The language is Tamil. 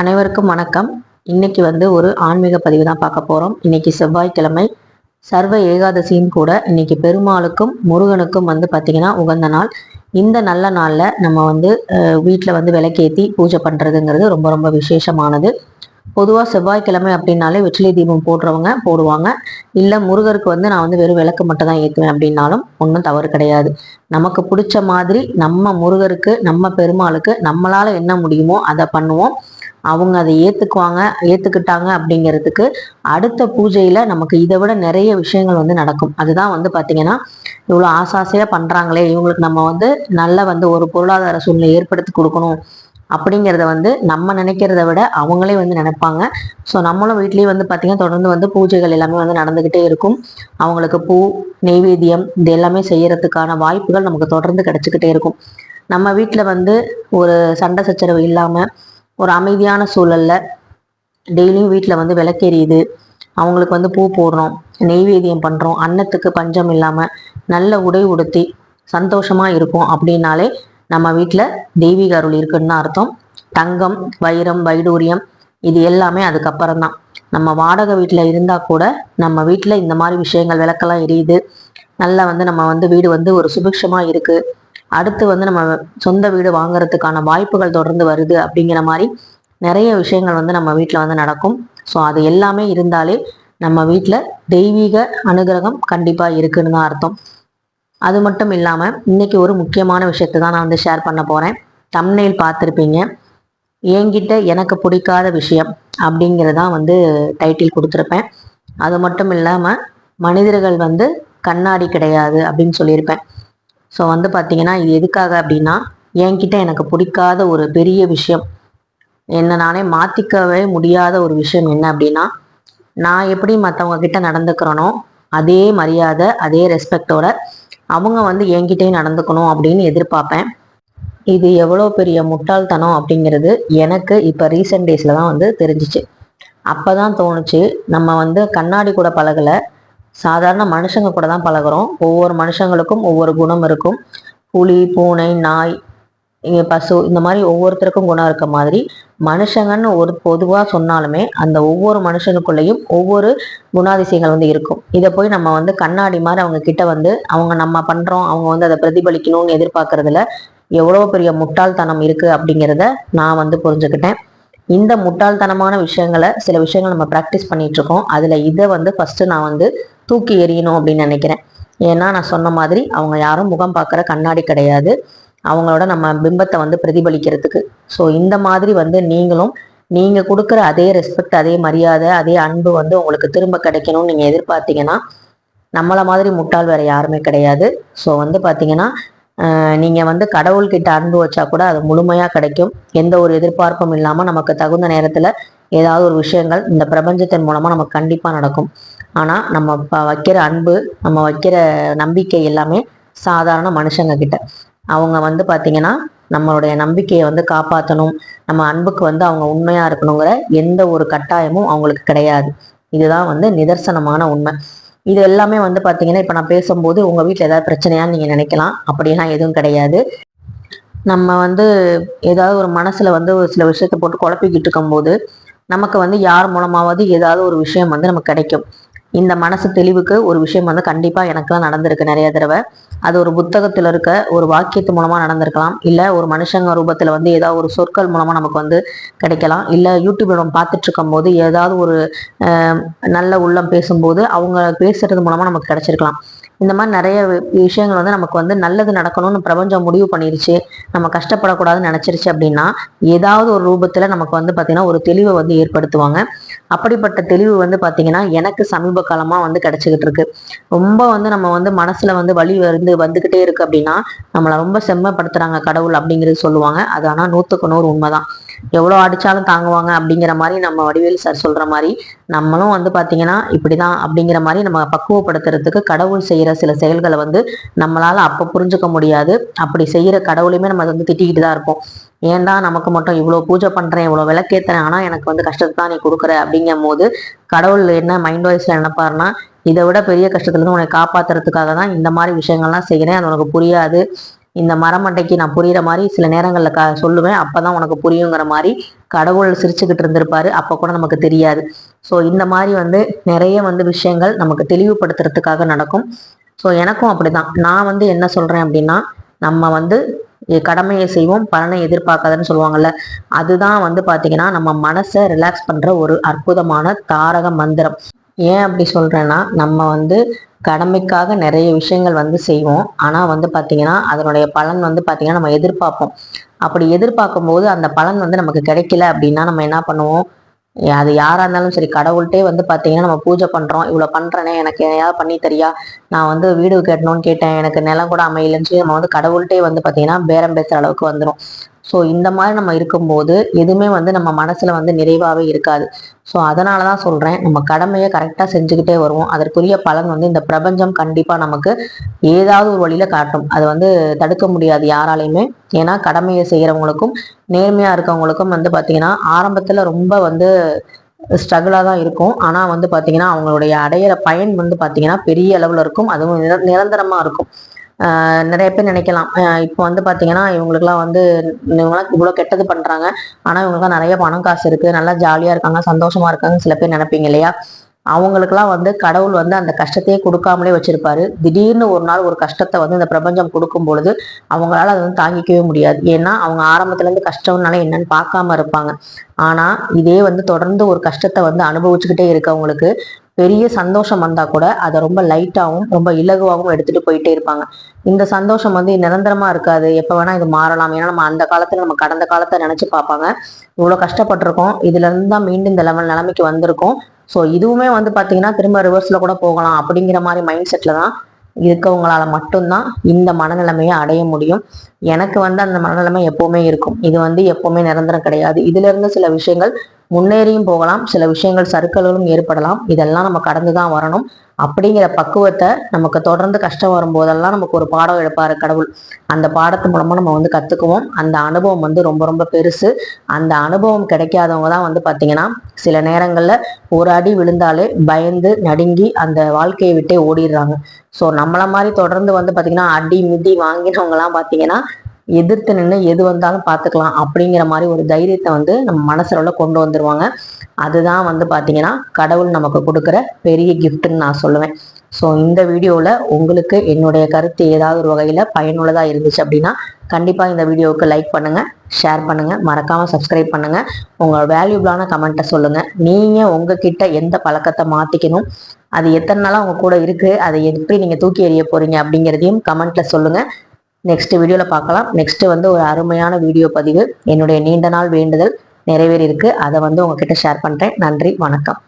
அனைவருக்கும் வணக்கம். இன்னைக்கு வந்து ஒரு ஆன்மீக பதிவு தான் பார்க்க போகிறோம் இன்னைக்கு செவ்வாய்க்கிழமை சர்வ ஏகாதசியும் கூட இன்னைக்கு பெருமாளுக்கும் முருகனுக்கும் வந்து பார்த்தீங்கன்னா உகந்த நாள். இந்த நல்ல நாளில் நம்ம வந்து வீட்டில் வந்து விளக்கேற்றி பூஜை பண்ணுறதுங்கிறது ரொம்ப ரொம்ப விசேஷமானது. பொதுவாக செவ்வாய்க்கிழமை அப்படின்னாலே வெற்றிலை தீபம் போடுறவங்க போடுவாங்க. இல்லை முருகருக்கு வந்து நான் வந்து வெறும் விளக்கு மட்டும் தான் ஏற்றுவேன் அப்படின்னாலும் ஒன்றும் தவறு கிடையாது. நமக்கு பிடிச்ச மாதிரி நம்ம முருகருக்கு நம்ம பெருமாளுக்கு நம்மளால் என்ன முடியுமோ அதை பண்ணுவோம். அவங்க அதை ஏற்றுக்குவாங்க ஏற்றுக்கிட்டாங்க அப்படிங்கிறதுக்கு அடுத்த பூஜையில் நமக்கு இதை விட நிறைய விஷயங்கள் வந்து நடக்கும். அதுதான் வந்து பார்த்திங்கன்னா இவ்வளோ ஆசாசையாக பண்ணுறாங்களே இவங்களுக்கு நம்ம வந்து நல்ல வந்து ஒரு பொருளாதார சூழ்நிலை ஏற்படுத்தி கொடுக்கணும் அப்படிங்கிறத வந்து நம்ம நினைக்கிறத விட அவங்களே வந்து நினைப்பாங்க. ஸோ நம்மளும் வீட்லேயே வந்து பார்த்திங்கன்னா தொடர்ந்து வந்து பூஜைகள் எல்லாமே வந்து நடந்துக்கிட்டே இருக்கும். அவங்களுக்கு பூ நெய்வேத்தியம் இது எல்லாமே செய்யறதுக்கான வாய்ப்புகள் நமக்கு தொடர்ந்து கிடச்சிக்கிட்டே இருக்கும். நம்ம வீட்டில் வந்து ஒரு சண்டை சச்சரவு இல்லாமல் ஒரு அமைதியான சூழல்ல டெய்லியும் வீட்டில் வந்து விளக்கெரியுது. அவங்களுக்கு வந்து பூ போடுறோம் நெய்வேதியம் பண்ணுறோம் அன்னத்துக்கு பஞ்சம் இல்லாமல் நல்ல உடை உடுத்தி சந்தோஷமாக இருக்கும் அப்படின்னாலே நம்ம வீட்டில் தெய்வீக அருள் இருக்குன்னு அர்த்தம். தங்கம் வைரம் வைடூரியம் இது எல்லாமே அதுக்கப்புறம் தான். நம்ம வாடகை வீட்டில் இருந்தால் கூட நம்ம வீட்டில் இந்த மாதிரி விஷயங்கள் விளக்கெல்லாம் எரியுது. நல்லா வந்து நம்ம வந்து வீடு வந்து ஒரு சுபிக்ஷமாக இருக்குது அடுத்து வந்து நம்ம சொந்த வீடு வாங்குறதுக்கான வாய்ப்புகள் தொடர்ந்து வருது அப்படிங்கிற மாதிரி நிறைய விஷயங்கள் வந்து நம்ம வீட்டில் வந்து நடக்கும். ஸோ அது எல்லாமே இருந்தாலே நம்ம வீட்டில் தெய்வீக அனுகிரகம் கண்டிப்பாக இருக்குன்னு தான் அர்த்தம். அது மட்டும் இல்லாமல் இன்னைக்கு ஒரு முக்கியமான விஷயத்தை தான் நான் வந்து ஷேர் பண்ண போகிறேன் தம்னையில் பார்த்துருப்பீங்க. என்கிட்ட எனக்கு பிடிக்காத விஷயம் அப்படிங்கிறதான் வந்து டைட்டில் கொடுத்துருப்பேன். அது மட்டும் இல்லாமல் மனிதர்கள் வந்து கண்ணாடி கிடையாது அப்படின்னு சொல்லியிருப்பேன். ஸோ வந்து பார்த்தீங்கன்னா இது எதுக்காக அப்படின்னா என்கிட்ட எனக்கு பிடிக்காத ஒரு பெரிய விஷயம். என்ன நானே மாற்றிக்கவே முடியாத ஒரு விஷயம் என்ன அப்படின்னா நான் எப்படி மற்றவங்க கிட்ட நடந்துக்கிறனோ அதே மரியாதை அதே ரெஸ்பெக்டோட அவங்க வந்து என்கிட்டயும் நடந்துக்கணும் அப்படின்னு எதிர்பார்ப்பேன். இது எவ்வளோ பெரிய முட்டாள்தனம் அப்படிங்கிறது எனக்கு இப்போ ரீசெண்ட் டேஸில் தான் வந்து தெரிஞ்சிச்சு. அப்போ தான் தோணுச்சு நம்ம வந்து கண்ணாடி கூட பழகலை சாதாரண மனுஷங்க கூட தான் பழகுறோம். ஒவ்வொரு மனுஷங்களுக்கும் ஒவ்வொரு குணம் இருக்கும். புலி பூனை நாய் இங்கே பசு இந்த மாதிரி ஒவ்வொருத்தருக்கும் குணம் இருக்க மாதிரி மனுஷங்கன்னு ஒரு பொதுவாக சொன்னாலுமே அந்த ஒவ்வொரு மனுஷனுக்குள்ளேயும் ஒவ்வொரு குணாதிசயங்கள் வந்து இருக்கும். இதை போய் நம்ம வந்து கண்ணாடி மாதிரி அவங்க கிட்ட வந்து அவங்க நம்ம பண்ணுறோம் அவங்க வந்து அதை பிரதிபலிக்கணும்னு எதிர்பார்க்கறதுல எவ்வளோ பெரிய முட்டாள்தனம் இருக்குது அப்படிங்கிறத நான் வந்து புரிஞ்சுக்கிட்டேன். இந்த முட்டாள்தனமான விஷயங்களை சில விஷயங்கள் நம்ம ப்ராக்டிஸ் பண்ணிட்டு இருக்கோம். அதில் இதை வந்து ஃபஸ்ட்டு நான் வந்து தூக்கி எறியணும் அப்படின்னு நினைக்கிறேன். ஏன்னா நான் சொன்ன மாதிரி அவங்க யாரும் முகம் பார்க்குற கண்ணாடி கிடையாது. அவங்களோட நம்ம பிம்பத்தை வந்து பிரதிபலிக்கிறதுக்கு. ஸோ இந்த மாதிரி வந்து நீங்களும் நீங்கள் கொடுக்குற அதே ரெஸ்பெக்ட் அதே மரியாதை அதே அன்பு வந்து உங்களுக்கு திரும்ப கிடைக்கணும்னு நீங்கள் எதிர்பார்த்தீங்கன்னா நம்மளை மாதிரி முட்டாள் வேறு யாருமே கிடையாது. ஸோ வந்து பார்த்தீங்கன்னா நீங்கள் வந்து கடவுள்கிட்ட அன்பு வச்சா கூட அது முழுமையாக கிடைக்கும். எந்த ஒரு எதிர்பார்ப்பும் இல்லாமல் நமக்கு தகுந்த நேரத்தில் ஏதாவது ஒரு விஷயங்கள் இந்த பிரபஞ்சத்தின் மூலமாக நமக்கு கண்டிப்பாக நடக்கும். ஆனால் நம்ம வைக்கிற அன்பு நம்ம வைக்கிற நம்பிக்கை எல்லாமே சாதாரண மனுஷங்க கிட்ட அவங்க வந்து பார்த்தீங்கன்னா நம்மளுடைய நம்பிக்கையை வந்து காப்பாற்றணும் நம்ம அன்புக்கு வந்து அவங்க உண்மையாக இருக்கணுங்கிற எந்த ஒரு கட்டாயமும் அவங்களுக்கு கிடையாது. இதுதான் வந்து நிதர்சனமான உண்மை. இது எல்லாமே வந்து பார்த்தீங்கன்னா இப்போ நான் பேசும்போது உங்கள் வீட்டில் ஏதாவது பிரச்சனையான்னு நீங்கள் நினைக்கலாம். அப்படிலாம் எதுவும் கிடையாது. நம்ம வந்து ஏதாவது ஒரு மனசில் வந்து ஒரு சில விஷயத்தை போட்டு குழப்பிக்கிட்டு இருக்கும்போது நமக்கு வந்து யார் மூலமாவது ஏதாவது ஒரு விஷயம் வந்து நமக்கு கிடைக்கும். இந்த மனசு தெளிவுக்கு ஒரு விஷயம் வந்து கண்டிப்பாக எனக்குலாம் நடந்திருக்கு நிறைய தடவை. அது ஒரு புத்தகத்தில் இருக்க ஒரு வாக்கியத்து மூலமாக நடந்திருக்கலாம். இல்லை ஒரு மனுஷங்க ரூபத்தில் வந்து ஏதாவது ஒரு சொற்கள் மூலமாக நமக்கு வந்து கிடைக்கலாம். இல்லை யூடியூப்ல நம்ம பார்த்துட்டு இருக்கும் போது ஏதாவது ஒரு நல்ல உள்ளம் பேசும்போது அவங்க பேசுறது மூலமாக நமக்கு கிடைச்சிருக்கலாம். இந்த மாதிரி நிறைய விஷயங்கள் வந்து நமக்கு வந்து நல்லது நடக்கணும்னு பிரபஞ்சம் முடிவு பண்ணிருச்சு. நம்ம கஷ்டப்படக்கூடாதுன்னு நினச்சிருச்சு அப்படின்னா ஏதாவது ஒரு ரூபத்தில் நமக்கு வந்து பார்த்திங்கன்னா ஒரு தெளிவை வந்து ஏற்படுத்துவாங்க. அப்படிப்பட்ட தெளிவு வந்து பாத்தீங்கன்னா எனக்கு சமீப காலமா வந்து கிடைச்சிக்கிட்டு இருக்கு. ரொம்ப வந்து நம்ம வந்து மனசுல வந்து வழி வந்து வந்துகிட்டே இருக்கு அப்படின்னா நம்மளை ரொம்ப செம்மப்படுத்துறாங்க கடவுள் அப்படிங்கிறது சொல்லுவாங்க. அது ஆனா நூற்றுக்கு நூறு உண்மைதான். எவ்வளோ அடித்தாலும் தாங்குவாங்க அப்படிங்கிற மாதிரி நம்ம வடிவேல் சார் சொல்கிற மாதிரி நம்மளும் வந்து பார்த்திங்கன்னா இப்படி தான் அப்படிங்கிற மாதிரி நம்ம பக்குவப்படுத்துறதுக்கு கடவுள் செய்கிற சில செயல்களை வந்து நம்மளால் அப்போ புரிஞ்சுக்க முடியாது. அப்படி செய்கிற கடவுளையுமே நம்ம வந்து திட்டிக்கிட்டு தான் இருப்போம். ஏன்டா நமக்கு மட்டும் இவ்வளோ பூஜை பண்ணுறேன் இவ்வளோ விளக்கேற்றுறேன் ஆனால் எனக்கு வந்து கஷ்டத்தை தான் நீ கொடுக்குற அப்படிங்கும் போது கடவுள் என்ன மைண்ட் வாய்ஸில் நினைப்பாருன்னா இதை விட பெரிய கஷ்டத்துலேருந்து உன்னை காப்பாத்துறதுக்காக தான் இந்த மாதிரி விஷயங்கள்லாம் செய்கிறேன் அது உனக்கு புரியாது. இந்த மரமண்டைக்கு நான் புரியுற மாதிரி சில நேரங்களில் க சொல்லுவேன். அப்போ தான் உனக்கு புரியுங்கிற மாதிரி கடவுள் சிரிச்சுக்கிட்டு இருந்திருப்பாரு. அப்போ கூட நமக்கு தெரியாது. ஸோ இந்த மாதிரி வந்து நிறைய வந்து விஷயங்கள் நமக்கு தெளிவுபடுத்துறதுக்காக நடக்கும். ஸோ எனக்கும் அப்படிதான். நான் வந்து என்ன சொல்கிறேன் அப்படின்னா நம்ம வந்து கடமையை செய்வோம் பலனை எதிர்பார்க்காதன்னு சொல்லுவாங்கல்ல. அதுதான் வந்து பார்த்தீங்கன்னா நம்ம மனசை ரிலாக்ஸ் பண்ணுற ஒரு அற்புதமான தாரக மந்திரம். ஏன் அப்படி சொல்கிறேன்னா நம்ம வந்து கடமைக்காக நிறைய விஷயங்கள் வந்து செய்வோம். ஆனால் வந்து பார்த்திங்கன்னா அதனுடைய பலன் வந்து பார்த்திங்கன்னா நம்ம எதிர்பார்ப்போம். அப்படி எதிர்பார்க்கும் போது அந்த பலன் வந்து நமக்கு கிடைக்கல அப்படின்னா நம்ம என்ன பண்ணுவோம்? அது யாராக இருந்தாலும் சரி கடவுள்கிட்டே வந்து பார்த்தீங்கன்னா நம்ம பூஜை பண்ணுறோம் இவ்வளோ பண்ணுறேனே எனக்கு ஏதாவது பண்ணி தரியா? நான் வந்து வீடு கட்டணும்னு கேட்டேன். எனக்கு நிலம் கூட அமையலன்னு சொல்லி நம்ம வந்து கடவுள்கிட்டே வந்து பார்த்தீங்கன்னா பேரம் பேசுகிற அளவுக்கு வந்துடும் ஸோ இந்த மாதிரி நம்ம இருக்கும்போது எதுவுமே வந்து நம்ம மனசில் வந்து நிறைவாகவே இருக்காது. ஸோ அதனால தான் சொல்கிறேன் நம்ம கடமையை கரெக்டாக செஞ்சுக்கிட்டே வருவோம். அதற்குரிய பலன் வந்து இந்த பிரபஞ்சம் கண்டிப்பாக நமக்கு ஏதாவது ஒரு வழியில் காட்டும். அது வந்து தடுக்க முடியாது யாராலையுமே. ஏன்னா கடமையை செய்கிறவங்களுக்கும் நேர்மையாக இருக்கவங்களுக்கும் வந்து பார்த்திங்கன்னா ஆரம்பத்தில் ரொம்ப வந்து ஸ்ட்ரகிளாக தான் இருக்கும். ஆனால் வந்து பார்த்திங்கன்னா அவங்களுடைய அடையிற பயன் வந்து பார்த்திங்கன்னா பெரிய அளவில் இருக்கும். அதுவும் நிரந்தரமாக இருக்கும். நிறைய பேர் நினைக்கலாம். இப்போ வந்து பார்த்தீங்கன்னா இவங்களுக்குலாம் வந்து இவங்களாம் இவ்வளோ கெட்டது பண்ணுறாங்க ஆனால் இவங்களுக்குலாம் நிறைய பணம் காசு இருக்குது நல்லா ஜாலியாக இருக்காங்க சந்தோஷமாக இருக்காங்க சில பேர் நினைப்பீங்க இல்லையா? அவங்களுக்குலாம் வந்து கடவுள் வந்து அந்த கஷ்டத்தையே கொடுக்காமலே வச்சிருப்பாரு. திடீர்னு ஒரு நாள் ஒரு கஷ்டத்தை வந்து இந்த பிரபஞ்சம் கொடுக்கும் பொழுது அவங்களால அதை வந்து தாங்கிக்கவே முடியாது. ஏன்னா அவங்க ஆரம்பத்துல இருந்து கஷ்டம்னால என்னன்னு பார்க்காம இருப்பாங்க. ஆனா இதே வந்து தொடர்ந்து ஒரு கஷ்டத்தை வந்து அனுபவிச்சுக்கிட்டே இருக்கவங்களுக்கு பெரிய சந்தோஷம் வந்தா கூட அதை ரொம்ப லைட்டாகவும் ரொம்ப இலகுவாகவும் எடுத்துட்டு போயிட்டே இருப்பாங்க. இந்த சந்தோஷம் வந்து நிரந்தரமா இருக்காது. எப்போ வேணா இது மாறலாம். ஏன்னா நம்ம அந்த காலத்துல நம்ம கடந்த காலத்தை நினைச்சு பார்ப்பாங்க. இவ்வளவு கஷ்டப்பட்டிருக்கோம். இதுல இருந்து தான் மீண்டும் இந்த லெவல் நிலைமைக்கு வந்திருக்கோம். ஸோ இதுவுமே வந்து பார்த்தீங்கன்னா திரும்ப ரிவர்ஸ்ல கூட போகலாம். அப்படிங்கிற மாதிரி மைண்ட் செட்ல தான் இருக்கவங்களால மட்டும்தான் இந்த மனநிலைமையை அடைய முடியும். எனக்கு வந்து அந்த மனநிலைமை எப்பவுமே இருக்கும். இது வந்து எப்பவுமே நிரந்தரம் கிடையாது. இதுல இருந்து சில விஷயங்கள் முன்னேறியும் போகலாம். சில விஷயங்கள் சறுக்கல்களும் ஏற்படலாம். இதெல்லாம் நம்ம கடந்து தான் வரணும். அப்படிங்கிற பக்குவத்தை நமக்கு தொடர்ந்து கஷ்டம் வரும்போதெல்லாம் நமக்கு ஒரு பாடம் எடுப்பாரு கடவுள். அந்த பாடத்து மூலமா நம்ம வந்து கத்துக்குவோம். அந்த அனுபவம் வந்து ரொம்ப ரொம்ப பெருசு. அந்த அனுபவம் கிடைக்காதவங்க தான் வந்து பாத்தீங்கன்னா சில நேரங்கள்ல ஒரு அடி விழுந்தாலே பயந்து நடுங்கி அந்த வாழ்க்கையை விட்டே ஓடிடுறாங்க. ஸோ நம்மள மாதிரி தொடர்ந்து வந்து பாத்தீங்கன்னா அடி மிதி வாங்கினவங்கலாம் பார்த்தீங்கன்னா பாத்தீங்கன்னா எதிர்த்து நின்று எது வந்தாலும் பார்த்துக்கலாம் அப்படிங்கிற மாதிரி ஒரு தைரியத்தை வந்து நம்ம மனசுல கொண்டு வந்துருவாங்க. அதுதான் வந்து பார்த்தீங்கன்னா கடவுள் நமக்கு கொடுக்குற பெரிய கிஃப்ட்னு நான் சொல்லுவேன். ஸோ இந்த வீடியோவில் உங்களுக்கு என்னுடைய கருத்து ஏதாவது ஒரு வகையில் பயனுள்ளதாக இருந்துச்சு அப்படின்னா கண்டிப்பாக இந்த வீடியோவுக்கு லைக் பண்ணுங்கள் ஷேர் பண்ணுங்கள் மறக்காமல் சப்ஸ்கிரைப் பண்ணுங்கள் உங்கள் வேல்யூபிளான கமெண்ட்டை சொல்லுங்கள் நீங்கள் உங்ககிட்ட எந்த பழக்கத்தை மாற்றிக்கணும் அது எத்தனை நாளாக உங்கள் கூட இருக்குது அதை எப்படி நீங்கள் தூக்கி எறிய போகிறீங்க அப்படிங்கிறதையும் கமெண்ட்டில் சொல்லுங்கள் நெக்ஸ்ட் வீடியோவில் பார்க்கலாம். நெக்ஸ்ட் வந்து ஒரு அருமையான வீடியோ பதிவு. என்னுடைய நீண்ட நாள் வேண்டுதல் நிறைவேறி இருக்கு அதை வந்து உங்ககிட்ட ஷேர் பண்ணுறேன் நன்றி. வணக்கம்.